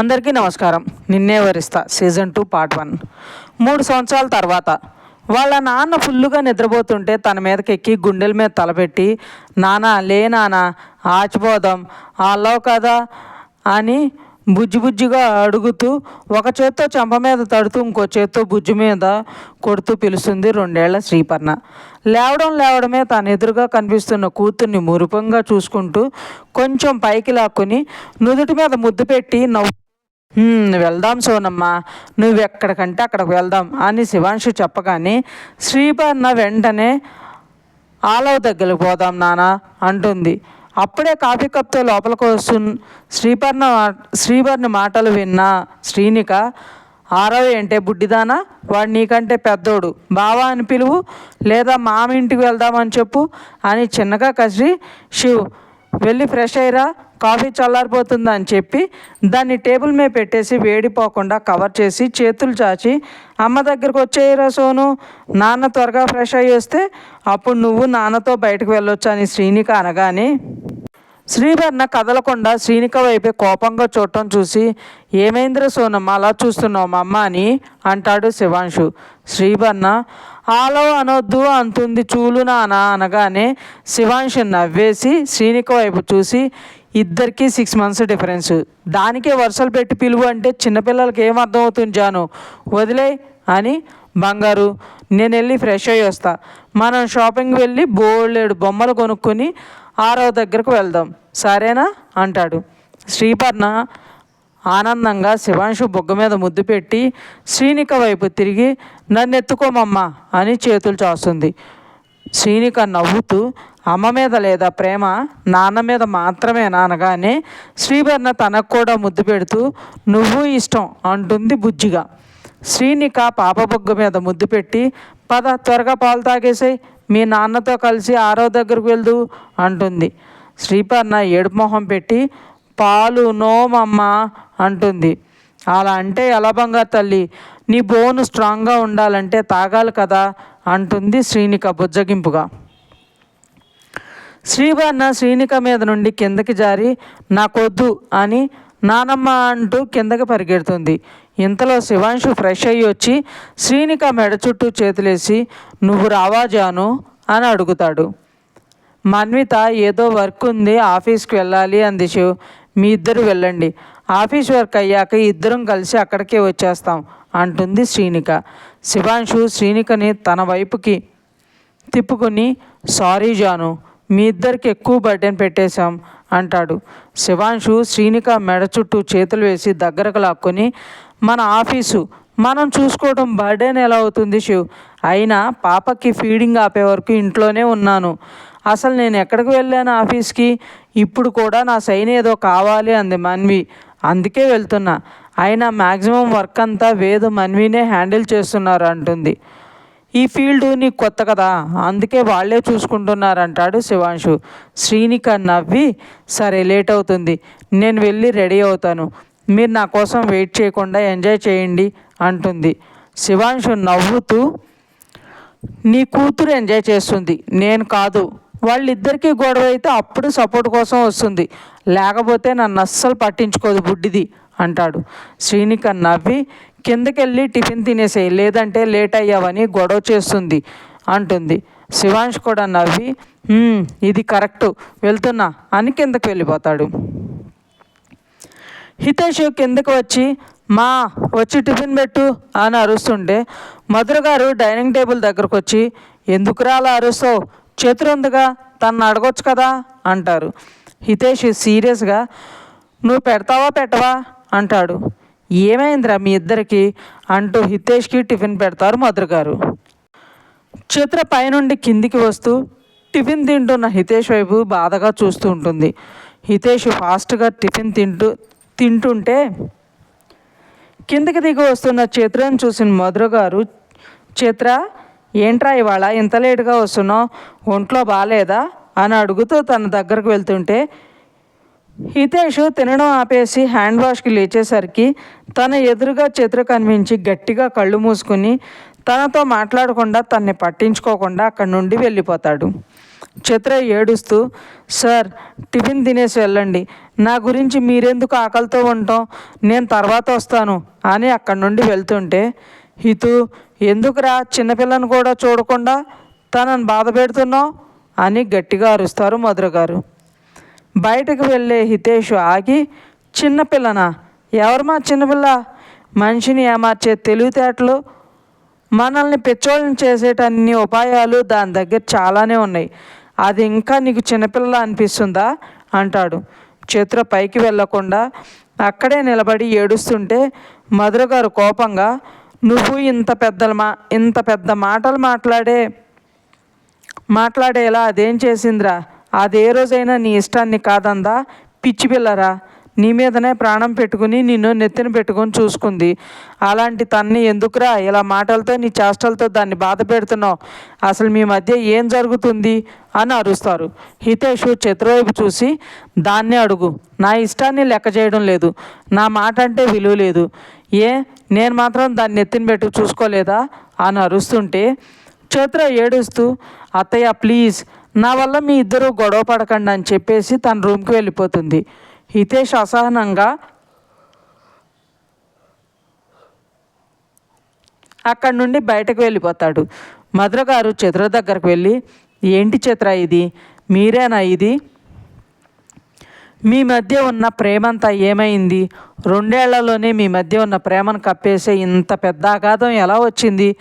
అందరికీ నమస్కారం. Ninne Varistha season two part one. మూడు సంవత్సరాల తర్వాత వాళ్ళ నాన్న ఫుల్లుగా నిద్రపోతుంటే తన మీదకి ఎక్కి గుండెల మీద తలపెట్టి నాన్న లే నాన్న ఆచిపోదాం అల్లవు కదా అని బుజ్జి బుజ్జిగా అడుగుతూ ఒక చేత్తో చెంప మీద తడుతూ ఇంకో చేత్తో బుజ్జి మీద కొడుతూ పిలుస్తుంది రెండేళ్ళ శ్రీపర్ణ. లేవడం లేవడమే తన ఎదురుగా కనిపిస్తున్న కూతుర్ని మురుపంగా చూసుకుంటూ కొంచెం పైకి లాక్కుని నుదుటి మీద ముద్దు పెట్టి నవ్వు వెళ్దాం సోనమ్మ. నువ్వు ఎక్కడికంటే అక్కడికి వెళ్దాం అని శివాంశు చెప్పగానే శ్రీపర్ణ వెంటనే ఆలవ దగ్గరికి పోదాం నాన్న అంటుంది. అప్పుడే కాఫీ కప్తో లోపలికి వస్తు శ్రీపర్ణ శ్రీపర్ణ మాటలు విన్న శ్రీనిక ఆరవ ఏంటే బుడ్డిదానా? వాడు నీకంటే పెద్దోడు. బావా అని పిలువు లేదా మామ ఇంటికి వెళ్దామని చెప్పు అని చిన్నగా కసిరి శివ్ వెళ్ళి ఫ్రెష్ అయ్యిరా. కాఫీ చల్లారిపోతుంది అని చెప్పి దాన్ని టేబుల్ మీద పెట్టేసి వేడిపోకుండా కవర్ చేసి చేతులు చాచి అమ్మ దగ్గరకు వచ్చేయరా సోను నాన్న త్వరగా ఫ్రెష్ అయ్యి వస్తే అప్పుడు నువ్వు నాన్నతో బయటకు వెళ్ళొచ్చు అని శ్రీనిక అనగానే శ్రీభర్ణ కదలకుండా శ్రీనిక వైపే కోపంగా చూడటం చూసి ఏమైందిరా సోనమ్మ అలా చూస్తున్నావు మా అమ్మ అని అంటాడు శివాంశు. శ్రీభర్ణ ఆలో అనొద్దు అంటుంది చూలు నానా అనగానే శివాంశి నవ్వేసి శ్రీనిక వైపు చూసి ఇద్దరికి సిక్స్ మంత్స్ డిఫరెన్స్ దానికే వరుసలు పెట్టి పిలువు అంటే చిన్నపిల్లలకి ఏం అర్థమవుతుంది జాను? వదిలే అని బంగారు నేను వెళ్ళి ఫ్రెష్ అయ్యి వస్తా. మనం షాపింగ్ వెళ్ళి బోల్డేడు బొమ్మలు కొనుక్కొని ఆరో దగ్గరకు వెళ్దాం. సరేనా? అంటాడు. శ్రీపర్ణ ఆనందంగా శివాంశు బొగ్గ మీద ముద్దు పెట్టి శ్రీనిక వైపు తిరిగి నన్ను ఎత్తుకోమమ్మా అని చేతులు చాస్తుంది. శ్రీనిక నవ్వుతూ అమ్మ మీద లేదా ప్రేమ? నాన్న మీద మాత్రమే అనగానే శ్రీభర్ణ తనకు కూడా ముద్దు పెడుతూ నువ్వు ఇష్టం అంటుంది బుజ్జిగా. శ్రీనిక పాప బొగ్గ మీద ముద్దు పెట్టి పద త్వరగా పాలు తాగేసాయి మీ నాన్నతో కలిసి ఆరో దగ్గరకు వెళ్దు అంటుంది. శ్రీపర్ణ ఏడుపు మొహం పెట్టి పాలు నోమమ్మ అంటుంది. అలా అంటే ఎలా తల్లి నీ బోను స్ట్రాంగ్గా ఉండాలంటే తాగాలి కదా అంటుంది శ్రీనిక బుజ్జగింపుగా. శ్రీవర్ణ శ్రీనిక మీద నుండి కిందకి జారి నాకొద్దు అని నానమ్మ అంటూ కిందకి పరిగెడుతుంది. ఇంతలో శివాంశు ఫ్రెష్ అయ్యి వచ్చి శ్రీనిక మెడ చుట్టూ చేతులేసి నువ్వు రావా జాను? అని అడుగుతాడు. మన్విత ఏదో వర్క్ ఉంది ఆఫీస్కి వెళ్ళాలి అంది శివ్. మీ ఇద్దరు వెళ్ళండి. ఆఫీస్ వర్క్ అయ్యాక ఇద్దరం కలిసి అక్కడికే వచ్చేస్తాం అంటుంది శ్రీనిక. శివాంశు శ్రీనికని తన వైపుకి తిప్పుకుని సారీ జాను మీ ఇద్దరికి ఎక్కువ బర్డెన్ పెట్టేశాం అంటాడు. శివాంశు శ్రీనిక మెడ చుట్టూ చేతులు వేసి దగ్గరకు లాక్కొని మన ఆఫీసు మనం చూసుకోవడం బర్డెన్ ఎలా అవుతుంది శివ్? అయినా పాపకి ఫీడింగ్ ఆపే వరకు ఇంట్లోనే ఉన్నాను. అసలు నేను ఎక్కడికి వెళ్ళాను ఆఫీస్కి? ఇప్పుడు కూడా నా సైన్ ఏదో కావాలి అంది మన్వి. అందుకే వెళ్తున్నా. అయినా మ్యాక్సిమం వర్క్ అంతా వేదు మన్వినే హ్యాండిల్ చేస్తున్నారు అంటుంది. ఈ ఫీల్డ్ నీకు కొత్త కదా? అందుకే వాళ్ళే చూసుకుంటున్నారంటాడు శివాంశు. శ్రీనిక నవ్వి సరే లేట్ అవుతుంది. నేను వెళ్ళి రెడీ అవుతాను. మీరు నా కోసం వెయిట్ చేయకుండా ఎంజాయ్ చేయండి అంటుంది. శివాంశు నవ్వుతూ నీ కూతురు ఎంజాయ్ చేస్తుంది. నేను కాదు. వాళ్ళిద్దరికీ గొడవ అయితే అప్పుడు సపోర్ట్ కోసం వస్తుంది. లేకపోతే నన్ను అస్సలు పట్టించుకోదు బుడ్డిది అంటాడు. శ్రీనిక నవ్వి కిందకెళ్ళి టిఫిన్ తినేసేయి లేదంటే లేట్ అయ్యావని గొడవ చేస్తుంది అంటుంది. శివాంష్ కూడా నవ్వి ఇది కరెక్ట్ వెళ్తున్నా అని కిందకు వెళ్ళిపోతాడు. హితేష్ కిందకు వచ్చి మా వచ్చి టిఫిన్ పెట్టు అని అరుస్తుంటే మధుర గారు డైనింగ్ టేబుల్ దగ్గరకు వచ్చి ఎందుకురా అలా అరుస్తావు? చేతులు ఉందిగా తను అడగొచ్చు కదా అంటారు. హితేష్ సీరియస్గా నువ్వు పెడతావా పెట్టవా? అంటాడు. ఏమైందిరా మీ ఇద్దరికి? అంటూ హితేష్కి టిఫిన్ పెడతారు మధుర గారు. చిత్ర పైనుండి కిందికి వస్తూ టిఫిన్ తింటున్న హితేష్ వైపు బాధగా చూస్తూ ఉంటుంది. హితేష్ ఫాస్ట్గా టిఫిన్ తింటూ తింటుంటే కిందకి దిగి వస్తున్న చిత్రను చూసిన మధుర గారు చిత్ర ఏంట్రా ఇవాళ ఇంత లేటుగా వస్తున్నావు? ఒంట్లో బాగాలేదా అని అడుగుతూ తన దగ్గరకు వెళ్తుంటే హితేష్ తినడం ఆపేసి హ్యాండ్ వాష్కి లేచేసరికి తన ఎదురుగా చిత్ర కనిపించి గట్టిగా కళ్ళు మూసుకుని తనతో మాట్లాడకుండా తన్ని పట్టించుకోకుండా అక్కడి నుండి వెళ్ళిపోతాడు. చిత్ర ఏడుస్తూ సార్ టిఫిన్ తినేసి వెళ్ళండి. నా గురించి మీరెందుకు ఆకలితో ఉంటాం నేను తర్వాత వస్తాను అని అక్కడి నుండి వెళ్తుంటే హితు ఎందుకురా చిన్నపిల్లని కూడా చూడకుండా తనని బాధ పెడుతున్నావు? అని గట్టిగా అరుస్తారు మధుర గారు బయటకు వెళ్ళే హితేష్ ఆగి చిన్నపిల్లనా? ఎవరు మా చిన్నపిల్ల? మనిషిని ఏమార్చే తెలివితేటలు? మనల్ని పిచ్చోళ్ళని చేసేటన్ని ఉపాయాలు దాని దగ్గర చాలానే ఉన్నాయి. అది ఇంకా నీకు చిన్నపిల్ల అనిపిస్తుందా? అంటాడు. చిత్ర పైకి వెళ్ళకుండా అక్కడే నిలబడి ఏడుస్తుంటే మధుర గారు కోపంగా నువ్వు ఇంత పెద్ద మా ఇంత పెద్ద మాటలు మాట్లాడే మాట్లాడేలా అదేం చేసిందిరా? అదే రోజైనా నీ ఇష్టాన్ని కాదందా? పిచ్చి పిల్లరా నీ మీదనే ప్రాణం పెట్టుకుని నిన్ను నెత్తిన పెట్టుకొని చూసుకుంది. అలాంటి తన్ని ఎందుకురా ఇలా మాటలతో నీ చేష్టలతో దాన్ని బాధ పెడుతున్నావు? అసలు మీ మధ్య ఏం జరుగుతుంది? అని అరుస్తారు. హితేషు చిత్రవైపు చూసి దాన్నే అడుగు. నా ఇష్టాన్ని లెక్క చేయడం లేదు. నా మాట అంటే విలువ లేదు. ఏ నేను మాత్రం దాన్ని ఎత్తిన పెట్టు చూసుకోలేదా? అని అరుస్తుంటే చైత్ర ఏడుస్తూ అత్తయ్య ప్లీజ్ నా వల్ల మీ ఇద్దరు గొడవ పడకండి అని చెప్పేసి తన రూమ్కి వెళ్ళిపోతుంది. హితేష్ అసహనంగా అక్కడి నుండి బయటకు వెళ్ళిపోతాడు. మధుర గారు చిత్ర దగ్గరకు వెళ్ళి ఏంటి చిత్ర ఇది? మీరేనా ఇది? మీ మధ్య ఉన్న ప్రేమంతా ఏమైంది? రెండేళ్ళలోనే మీ మధ్య ఉన్న ప్రేమను కప్పేసే ఇంత పెద్ద అగాధం ఎలా వచ్చింది?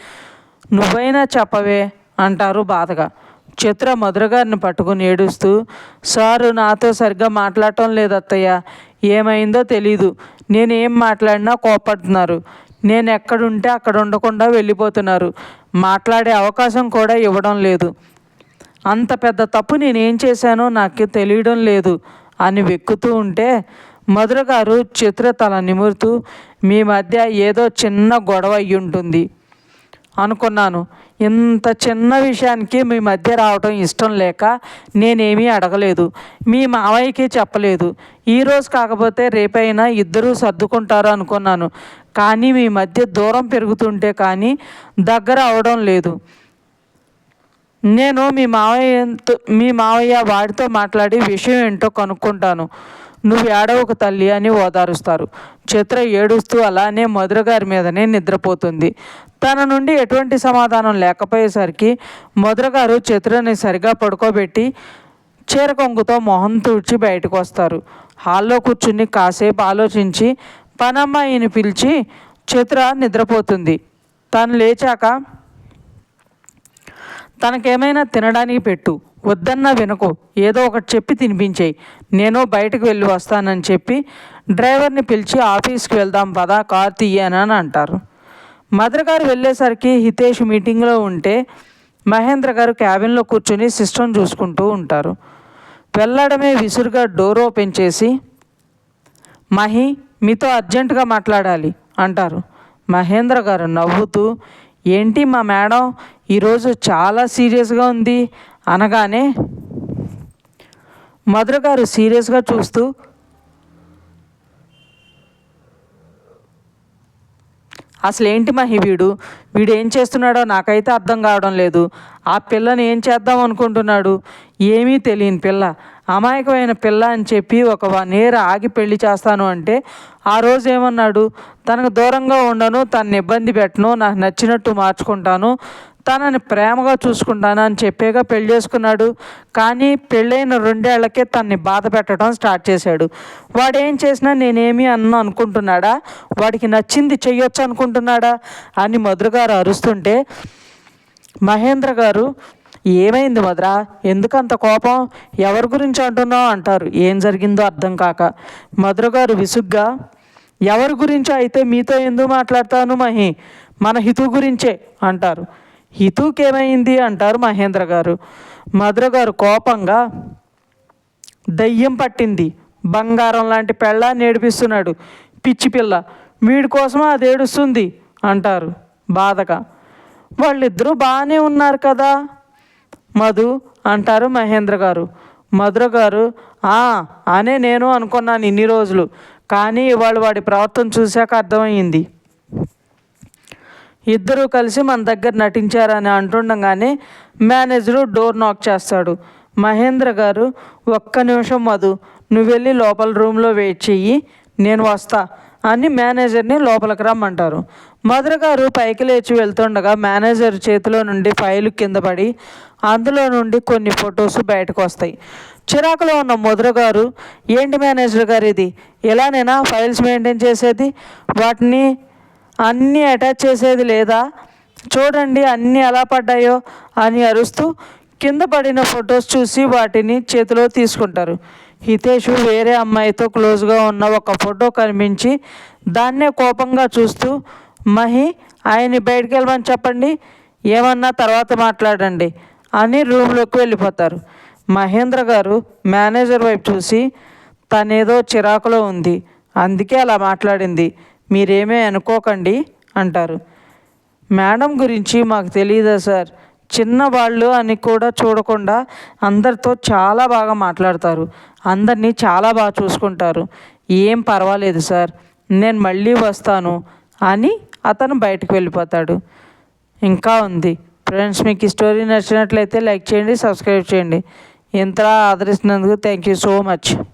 నువ్వైనా చెప్పవే అంటారు బాధగా. చిత్ర మధుర గారిని పట్టుకుని ఏడుస్తూ సారు నాతో సరిగ్గా మాట్లాడటం లేదు అత్తయ్య ఏమైందో తెలీదు. నేను ఏం మాట్లాడినా కోపడుతున్నారు నేను ఎక్కడుంటే అక్కడ ఉండకుండా వెళ్ళిపోతున్నారు. మాట్లాడే అవకాశం కూడా ఇవ్వడం లేదు. అంత పెద్ద తప్పు నేనేం చేశానో నాకు తెలియడం లేదు. అని వెక్కుతూ ఉంటే మధుర గారు చిత్ర తల నిమురుతూ మీ మధ్య ఏదో చిన్న గొడవ అయ్యి ఉంటుంది అనుకున్నాను. ఇంత చిన్న విషయానికి మీ మధ్య రావడం ఇష్టం లేక నేనేమీ అడగలేదు. మీ మావయ్యకి చెప్పలేదు. ఈరోజు కాకపోతే రేపైనా ఇద్దరూ సర్దుకుంటారు అనుకున్నాను. కానీ మీ మధ్య దూరం పెరుగుతుంటే కానీ దగ్గర అవడం లేదు. నేను మీ మావయ్యతో మీ మావయ్య వాడితో మాట్లాడి విషయం ఏంటో కనుక్కుంటాను. నువ్వు ఏడవకు తల్లి అని ఓదారుస్తారు. చిత్ర ఏడుస్తూ అలానే మధుర గారి మీదనే నిద్రపోతుంది. తన నుండి ఎటువంటి సమాధానం లేకపోయేసరికి మధుర గారు చిత్రని సరిగా పడుకోబెట్టి చీర కొంగుతో మొహం తుడిచి బయటకు వస్తారు. హాల్లో కూర్చుని కాసేపు ఆలోచించి పనమ్మాయిని పిలిచి చిత్ర నిద్రపోతుంది. తను లేచాక తనకేమైనా తినడానికి పెట్టు. వద్దన్నా వినకు. ఏదో ఒకటి చెప్పి తినిపించేయి. నేను బయటకు వెళ్ళి వస్తానని చెప్పి డ్రైవర్ని పిలిచి ఆఫీస్కి వెళ్దాం పదా కార్ తీయనని అంటారు. మదర్ గారు వెళ్ళేసరికి హితేష్ మీటింగ్లో ఉంటే మహేంద్ర గారు క్యాబిన్లో కూర్చొని సిస్టమ్ చూసుకుంటూ ఉంటారు. వెళ్ళడమే విసురుగా డోర్ ఓపెన్ చేసి మహి మీతో అర్జెంటుగా మాట్లాడాలి అంటారు. మహేంద్ర గారు నవ్వుతూ ఏంటి మా మేడం? ఈరోజు చాలా సీరియస్గా ఉంది అనగానే మధుర గారు సీరియస్గా చూస్తూ అసలు ఏంటి మహి వీడు? వీడు ఏం చేస్తున్నాడో నాకైతే అర్థం కావడం లేదు. ఆ పిల్లని ఏం చేద్దాం అనుకుంటున్నాడు? ఏమీ తెలియని పిల్ల. అమాయకమైన పిల్ల అని చెప్పి ఒక వన్ ఇయర్ ఆగి పెళ్ళి చేస్తాను అంటే ఆ రోజు ఏమన్నాడు? తనకు దూరంగా ఉండను తనని ఇబ్బంది పెట్టను నాకు నచ్చినట్టు మార్చుకుంటాను. తనని ప్రేమగా చూసుకుంటాను అని చెప్పేగా పెళ్ళి చేసుకున్నాడు. కానీ పెళ్ళైన రెండేళ్ళకే తనని బాధ పెట్టడం స్టార్ట్ చేశాడు. వాడు ఏం చేసినా నేనేమి అన్న అనుకుంటున్నాడా? వాడికి నచ్చింది చెయ్యొచ్చు అనుకుంటున్నాడా? అని మధుర గారు అరుస్తుంటే మహేంద్ర గారు ఏమైంది మధుర? ఎందుకంత కోపం? ఎవరి గురించి అంటున్నావు? అంటారు. ఏం జరిగిందో అర్థం కాక. మధుర గారు విసుగ్గా ఎవరి గురించో? అయితే మీతో ఎందుకు మాట్లాడతాను మహి? మన హితు గురించే అంటారు. హితుకేమైంది అంటారు మహేంద్ర గారు. మధుర గారు కోపంగా దయ్యం పట్టింది. బంగారం లాంటి పెళ్ళాన్ని ఏడిపిస్తున్నాడు. పిచ్చి పిల్ల వీడి కోసమా అది ఏడుస్తుంది అంటారు బాధగా. వాళ్ళిద్దరూ బాగానే ఉన్నారు కదా? మధు అంటారు మహేంద్ర గారు. మధుర గారు అనే నేను అనుకున్నాను ఇన్ని రోజులు. కానీ ఇవాళ వాడి ప్రవర్తన చూశాక అర్థమైంది ఇద్దరూ కలిసి మన దగ్గర నటించారని అంటుండగానే మేనేజరు డోర్ నాక్ చేస్తాడు. మహేంద్ర గారు ఒక్క నిమిషం మధు నువ్వు వెళ్ళి లోపల రూమ్లో వెయిట్ చెయ్యి నేను వస్తా అని మేనేజర్ని లోపలికి రమ్మంటారు. మధుర గారు పైకి లేచి వెళ్తుండగా మేనేజర్ చేతిలో నుండి ఫైలు కింద పడి అందులో నుండి కొన్ని ఫొటోస్ బయటకు వస్తాయి. చిరాకులో ఉన్న మధుర గారు ఏంటి మేనేజర్ గారు ఇది? ఇలానేనా ఫైల్స్ మెయింటైన్ చేసేది? వాటిని అన్నీ అటాచ్ చేసేది లేదా? చూడండి అన్నీ ఎలా పడ్డాయో అని అరుస్తూ కింద పడిన ఫొటోస్ చూసి వాటిని చేతిలో తీసుకుంటారు. హితేష్ వేరే అమ్మాయితో క్లోజ్గా ఉన్న ఒక ఫోటో కనిపించి దాన్నే కోపంగా చూస్తూ మహి ఆయన్ని బయటికి వెళ్ళమని చెప్పండి. ఏమన్నా తర్వాత మాట్లాడండి అని రూమ్లోకి వెళ్ళిపోతారు. మహేంద్ర గారు మేనేజర్ వైపు చూసి తనేదో చిరాకులో ఉంది. అందుకే అలా మాట్లాడింది. మీరేమీ అనుకోకండి అంటారు. మేడం గురించి మాకు తెలియదా సార్? చిన్నవాళ్ళు అని కూడా చూడకుండా అందరితో చాలా బాగా మాట్లాడతారు. అందరినీ చాలా బాగా చూసుకుంటారు. ఏం పర్వాలేదు సార్. నేను మళ్ళీ వస్తాను అని అతను బయటకు వెళ్ళిపోతాడు. ఇంకా ఉంది. ఫ్రెండ్స్ మీకు ఈ స్టోరీ నచ్చినట్లయితే లైక్ చేయండి సబ్స్క్రైబ్ చేయండి. ఇంతలా ఆదరిస్తున్నందుకు థ్యాంక్ యూ సో మచ్.